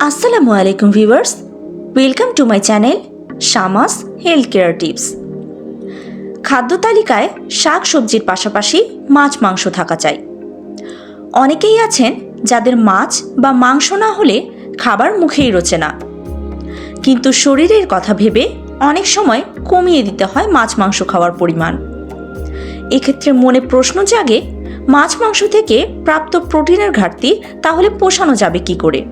আসসালামু আলাইকুম viewers, welcome to my channel Shamas health care tips. খাদ্য তালিকায় শাক সবজির পাশাপাশি মাছ, মাংস থাকা চাই। অনেকেই আছেন যাদের মাছ বা মাংস না হলে খাবার মুখেই রোচে না। কিন্তু শরীরের কথা ভেবে অনেক সময় কমিয়ে দিতে হয় মাছ, মাংস খাওয়ার পরিমাণ। এক্ষেত্রে মনে প্রশ্ন জাগে, মাছ, মাংস থেকে প্রাপ্ত প্রোটিনের ঘাটতি তাহলে পোষানো যাবে কি করে?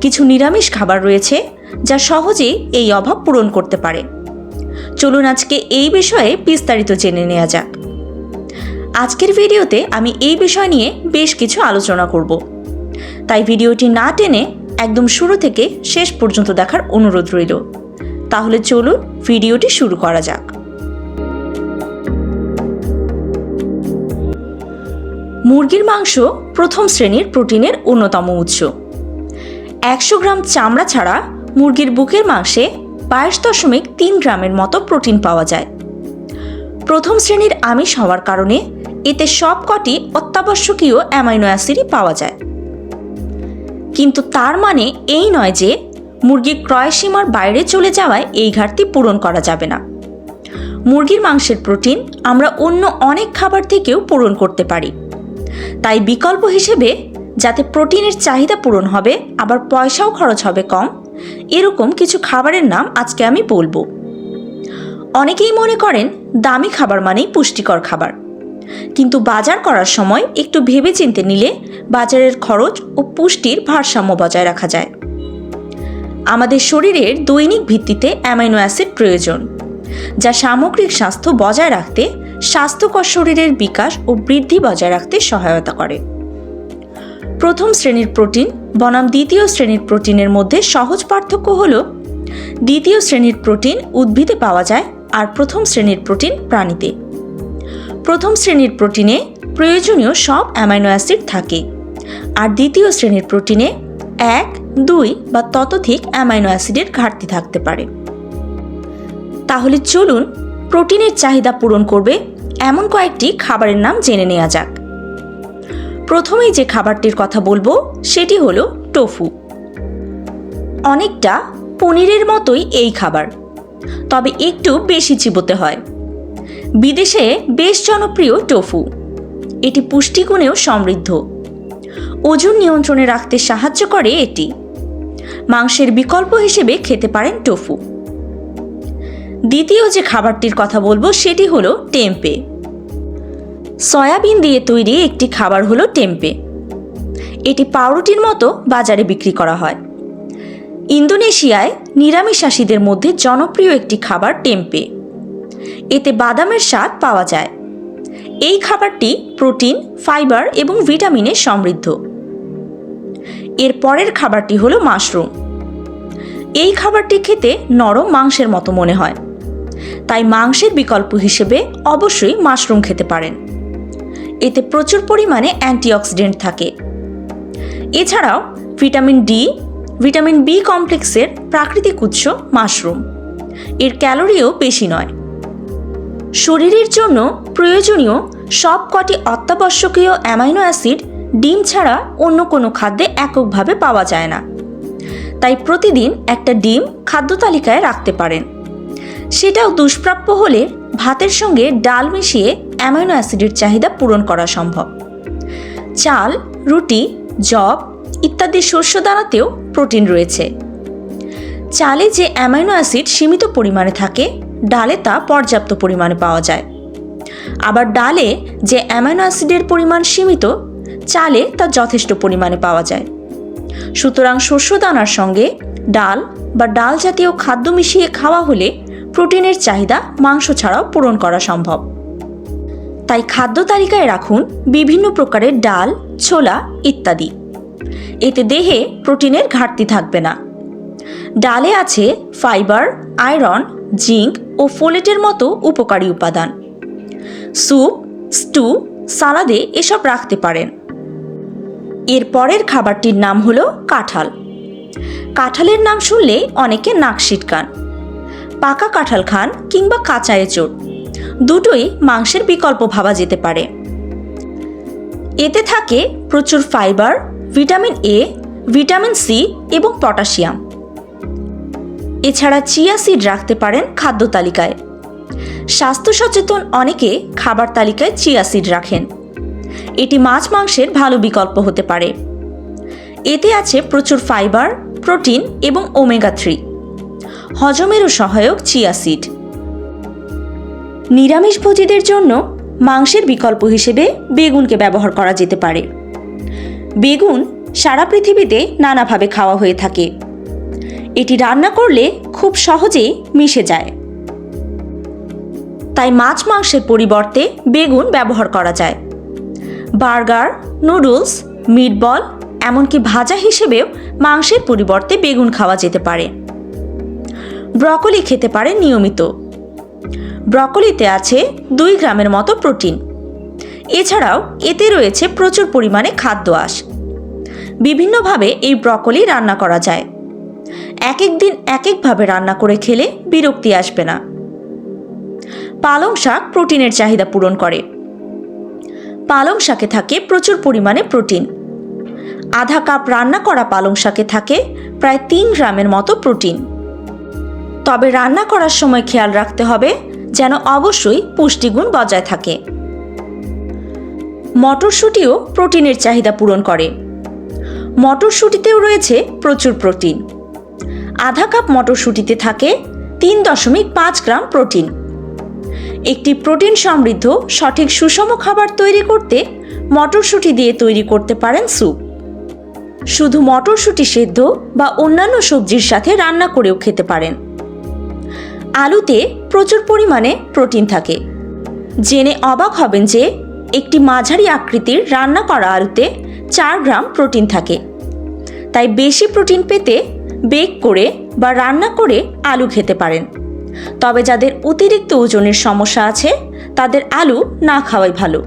কিছু নিরামিষ খাবার রয়েছে যা সহজেই এই অভাব পূরণ করতে পারে। চলুন আজকে এই বিষয়ে বিস্তারিত জেনে নেওয়া যাক। আজকের ভিডিওতে আমি এই বিষয় নিয়ে বেশ কিছু আলোচনা করব। তাই ভিডিওটি না টেনে একদম শুরু থেকে শেষ পর্যন্ত দেখার অনুরোধ রইল। তাহলে চলুন ভিডিওটি শুরু করা যাক। মুরগির মাংস প্রথম শ্রেণির প্রোটিনের অন্যতম উৎস। একশো গ্রাম চামড়া ছাড়া মুরগির বুকের মাংসে বাইশ দশমিক তিন গ্রামের মতো প্রোটিন পাওয়া যায়। প্রথম শ্রেণির আমিষ হওয়ার কারণে এতে সবকটি অত্যাবশ্যকীয় অ্যামাইনো অ্যাসিডই পাওয়া যায়। কিন্তু তার মানে এই নয় যে মুরগির ক্রয় সীমার বাইরে চলে যাওয়ায় এই ঘাটতি পূরণ করা যাবে না। মুরগির মাংসের প্রোটিন আমরা অন্য অনেক খাবার থেকেও পূরণ করতে পারি। তাই বিকল্প হিসেবে যাতে প্রোটিনের চাহিদা পূরণ হবে, আবার পয়সাও খরচ হবে কম। এরকম কিছু খাবারের নাম আজকে আমি বলব। অনেকেই মনে করেন, দামি খাবার মানেই পুষ্টিকর খাবার। কিন্তু বাজার করার সময় একটু ভেবে চিনতে নিলে বাজারের খরচ ও পুষ্টির ভারসাম্য বজায় রাখা যায়। আমাদের শরীরের দৈনিক ভিত্তিতে অ্যামাইনো অ্যাসিড প্রয়োজন, যা সামগ্রিক স্বাস্থ্য বজায় রাখতে, স্বাস্থ্যকর শরীরের বিকাশ ও বৃদ্ধি বজায় রাখতে সহায়তা করে। প্রথম শ্রেণির প্রোটিন, বনাম দ্বিতীয় শ্রেণির প্রোটিনের মধ্যে সহজ পার্থক্য হল, দ্বিতীয় শ্রেণির প্রোটিন উদ্ভিদে পাওয়া যায় আর প্রথম শ্রেণির প্রোটিন প্রাণীতে। প্রথম শ্রেণির প্রোটিনে প্রয়োজনীয় সব অ্যামাইনো অ্যাসিড থাকে আর দ্বিতীয় শ্রেণির প্রোটিনে এক, দুই বা ততোধিক অ্যামাইনো অ্যাসিডের ঘাটতি থাকতে পারে। তাহলে চলুন প্রোটিনের চাহিদা পূরণ করবে এমন কয়েকটি খাবারের নাম জেনে নেওয়া যাক। প্রথমেই যে খাবারটির কথা বলব, সেটি হলো টোফু। অনেকটা পনিরের মতোই এই খাবার, তবে একটু বেশি চিবোতে হয়। বিদেশে বেশ জনপ্রিয় টোফু। এটি পুষ্টিগুণেও সমৃদ্ধ। ওজন নিয়ন্ত্রণে রাখতে সাহায্য করে এটি। মাংসের বিকল্প হিসেবে খেতে পারেন টোফু। দ্বিতীয় যে খাবারটির কথা বলব, সেটি হলো টেম্পে। সয়াবিন দিয়ে তৈরি একটি খাবার হলো টেম্পে। এটি পাউরুটির মতো বাজারে বিক্রি করা হয়। ইন্দোনেশিয়ায় নিরামিষাসীদের মধ্যে জনপ্রিয় একটি খাবার টেম্পে। এতে বাদামের স্বাদ পাওয়া যায়। এই খাবারটি প্রোটিন, ফাইবার এবং ভিটামিনে সমৃদ্ধ। এর পরের খাবারটি হলো মাশরুম। এই খাবারটি খেতে নরম মাংসের মতো মনে হয়। তাই মাংসের বিকল্প হিসেবে অবশ্যই মাশরুম খেতে পারেন। এতে প্রচুর পরিমাণে অ্যান্টিঅক্সিডেন্ট থাকে। এছাড়াও ভিটামিন ডি, ভিটামিন বি কমপ্লেক্সের প্রাকৃতিক উৎস মাশরুম। এর ক্যালোরিও বেশি নয়। শরীরের জন্য প্রয়োজনীয় সব কটি অত্যাবশ্যকীয় অ্যামাইনো অ্যাসিড ডিম ছাড়া অন্য কোনো খাদ্যে এককভাবে পাওয়া যায় না। তাই প্রতিদিন একটা ডিম খাদ্য তালিকায় রাখতে পারেন। সেটাও দুষ্প্রাপ্য হলে ভাতের সঙ্গে ডাল মিশিয়ে অ্যামাইনো অ্যাসিডের চাহিদা পূরণ করা সম্ভব। চাল, রুটি জব ইত্যাদি শস্য দানাতেও প্রোটিন রয়েছে। চালে যে অ্যামাইনো অ্যাসিড সীমিত পরিমাণে থাকে, ডালে তা পর্যাপ্ত পরিমাণে পাওয়া যায়। আবার ডালে যে অ্যামাইনো অ্যাসিডের পরিমাণ সীমিত, চালে তা যথেষ্ট পরিমাণে পাওয়া যায়। সুতরাং শস্য দানার সঙ্গে ডাল বা ডাল জাতীয় খাদ্য মিশিয়ে খাওয়া হলে প্রোটিনের চাহিদা মাংস ছাড়াও পূরণ করা সম্ভব। তাই খাদ্য তালিকায় রাখুন বিভিন্ন প্রকারের ডাল, ছোলা ইত্যাদি। এতে দেহে প্রোটিনের ঘাটতি থাকবে না। ডালে আছে ফাইবার, আয়রন, জিঙ্ক ও ফোলেটের মতো উপকারী উপাদান। স্যুপ, স্টু, সালাদে এসব রাখতে পারেন। এর পরের খাবারটির নাম হলো কাঁঠাল। কাঁঠালের নাম শুনলে অনেকে নাক সিটকান। পাকা কাঁঠাল খান কিংবা কাঁচা এঁচড়। দুটোই মাংসের বিকল্প ভাবা যেতে পারে। এতে থাকে প্রচুর fibre, vitamin A, vitamin C এবং পটাশিয়াম। এছাড়া চিয়া সিড রাখতে পারেন খাদ্য তালিকায়। স্বাস্থ্য সচেতন অনেকে খাবার তালিকায় চিয়া সিড রাখেন। এটি মাছ মাংসের ভালো বিকল্প হতে পারে। এতে আছে প্রচুর ফাইবার, প্রোটিন এবং ওমেগা থ্রি। হজমেরও সহায়ক চিয়া সিড। নিরামিষভোজীদের জন্য মাংসের বিকল্প হিসেবে বেগুনকে ব্যবহার করা যেতে পারে। বেগুন সারা পৃথিবীতে নানাভাবে খাওয়া হয়ে থাকে। এটি রান্না করলে খুব সহজেই মিশে যায়। তাই মাছ মাংসের পরিবর্তে বেগুন ব্যবহার করা যায়। বার্গার, নুডলস, মিটবল, এমনকি ভাজা হিসেবেও মাংসের পরিবর্তে বেগুন খাওয়া যেতে পারে। ব্রকলি খেতে পারে নিয়মিত। ব্রকলিতে আছে দুই গ্রামের মতো প্রোটিন। এছাড়াও এতে রয়েছে প্রচুর পরিমাণে খাদ্য আঁশ। বিভিন্নভাবে এই ব্রকলি রান্না করা যায়। এক এক দিন এক একভাবে রান্না করে খেলে বিরক্তি আসবে না। পালং শাক প্রোটিনের চাহিদা পূরণ করে। পালং শাকে থাকে প্রচুর পরিমাণে প্রোটিন। আধা কাপ রান্না করা পালং শাকে থাকে প্রায় তিন গ্রামের মতো প্রোটিন। তবে রান্না করার সময় খেয়াল রাখতে হবে যেন অবশ্যই পুষ্টিগুণ বজায় থাকে। মটরশুঁটিও প্রোটিনের চাহিদা পূরণ করে। মটরশুঁটিতেও রয়েছে প্রচুর প্রোটিন। আধা কাপ মটরশুঁটিতে থাকে তিন দশমিক পাঁচ গ্রাম প্রোটিন। একটি প্রোটিন সমৃদ্ধ, সঠিক সুষম খাবার তৈরি করতে মটরশুঁটি দিয়ে তৈরি করতে পারেন স্যুপ। শুধু মটরশুঁটি সেদ্ধ বা অন্যান্য সবজির সাথে রান্না করেও খেতে পারেন। আলুতে প্রচুর পরিমাণে প্রোটিন থাকে। জেনে অবাক হবেন যে একটি মাঝারি আকৃতির রান্না করা আলুতে চার গ্রাম প্রোটিন থাকে। তাই বেশি প্রোটিন পেতে বেক করে বা রান্না করে আলু খেতে পারেন। তবে যাদের অতিরিক্ত ওজনের সমস্যা আছে, তাদের আলু না খাওয়াই ভালো।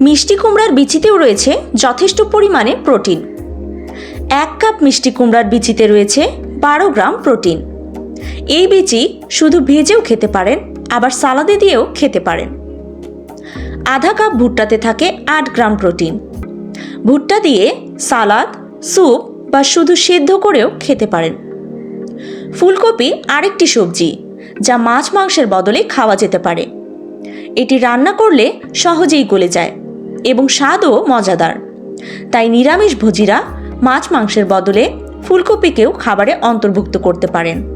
মিষ্টি কুমড়ার বিচিতেও রয়েছে যথেষ্ট পরিমাণে প্রোটিন। এক কাপ মিষ্টি কুমড়ার বিচিতে রয়েছে বারো গ্রাম প্রোটিন। এই বিচি শুধু ভেজেও খেতে পারেন, আবার সালাদে দিয়েও খেতে পারেন। আধা কাপ ভুট্টাতে থাকে আট গ্রাম প্রোটিন। ভুট্টা দিয়ে সালাদ, স্যুপ বা শুধু সেদ্ধ করেও খেতে পারেন। ফুলকপি আরেকটি সবজি, যা মাছ মাংসের বদলে খাওয়া যেতে পারে। এটি রান্না করলে সহজেই গলে যায় এবং স্বাদও মজাদার। তাই নিরামিষ ভোজীরা মাছ মাংসের বদলে ফুলকপিকেও খাবারে অন্তর্ভুক্ত করতে পারেন।